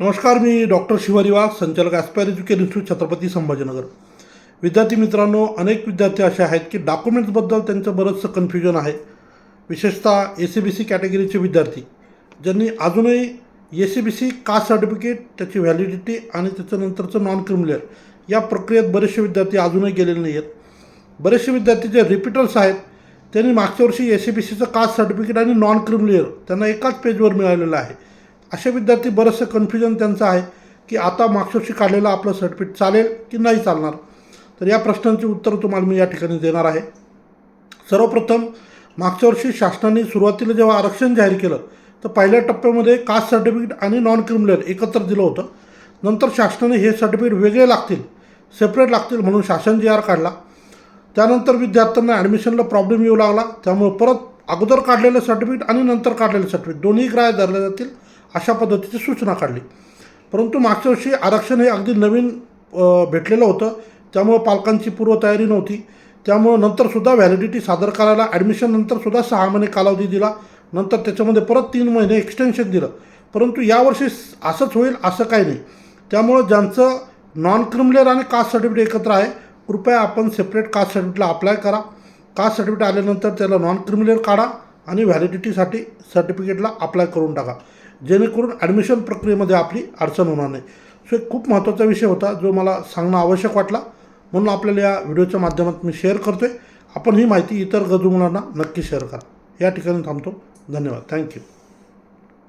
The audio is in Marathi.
नमस्कार मी डॉक्टर शिवारी वाघ संचालक aspire education institute Chhatrapati Sambhajinagar. विद्यार्थी मित्रांनो अनेक विद्यार्थी असे आहेत की डॉक्युमेंट्सबद्दल त्यांचं बरंचसं कन्फ्युजन आहे. विशेषतः ए सी बी सी कॅटेगरीचे विद्यार्थी ज्यांनी अजूनही A C B C caste certificate त्याची व्हॅलिडिटी आणि त्याच्यानंतरचं नॉन क्रिमिनल या प्रक्रियेत बरेचसे विद्यार्थी अजूनही गेलेले नाही आहेत बरेचसे विद्यार्थी जे रिपीटर्स आहेत त्यांनी मागच्या वर्षी ए सी बी सीचं कास्ट सर्टिफिकेट आणि नॉन क्रिमिनल त्यांना एकाच पेजवर मिळालेलं आहे. असे विद्यार्थी बरंचसं कन्फ्युजन त्यांचं आहे की आता मागच्या वर्षी काढलेलं आपलं सर्टिफिकेट चालेल की नाही चालणार? तर या प्रश्नांची उत्तरं तुम्हाला मी या ठिकाणी देणार आहे. सर्वप्रथम मागच्या वर्षी शासनाने सुरुवातीला जेव्हा आरक्षण जाहीर केलं तर पहिल्या टप्प्यामध्ये कास्ट सर्टिफिकेट आणि नॉन क्रिमिनल एकत्र दिलं होतं. नंतर शासनाने हे सर्टिफिकेट वेगळे लागतील सेपरेट लागतील म्हणून शासन जी आर काढला. त्यानंतर विद्यार्थ्यांना ॲडमिशनला प्रॉब्लेम येऊ लागला. त्यामुळे परत अगोदर काढलेलं सर्टिफिकेट आणि नंतर काढलेलं सर्टिफिकेट दोन्ही ग्राह्य धरले जातील. अशा पद्धतीची सूचना काढली. परंतु मागच्या वर्षी आरक्षण हे अगदी नवीन भेटलेलं होतं. त्यामुळं पालकांची पूर्वतयारी नव्हती. त्यामुळं नंतरसुद्धा व्हॅलिडिटी सादर करायला ॲडमिशन नंतरसुद्धा सहा महिने कालावधी दिला. नंतर त्याच्यामध्ये परत तीन महिने एक्सटेन्शन दिलं. परंतु यावर्षी असंच होईल असं काही नाही. त्यामुळं ज्यांचं नॉन क्रिमिनल आणि कास्ट सर्टिफिकेट एकत्र आहे कृपया आपण सेपरेट कास्ट सर्टिफिकेटला अप्लाय करा. कास्ट सर्टिफिकेट आल्यानंतर त्याला नॉन क्रिमिनल काढा आणि व्हॅलिडिटीसाठी सर्टिफिकेटला अप्लाय करून टाका. जेणेकरून ॲडमिशन प्रक्रियेमध्ये आपली अडचण होणार नाही. सो एक खूप महत्त्वाचा विषय होता जो मला सांगणं आवश्यक वाटला. म्हणून आपल्याला या व्हिडिओच्या माध्यमात मी शेअर करतो आहे आपण ही माहिती इतर गरजू मुलांना नक्की शेअर करा. या ठिकाणी थांबतो. धन्यवाद. थँक्यू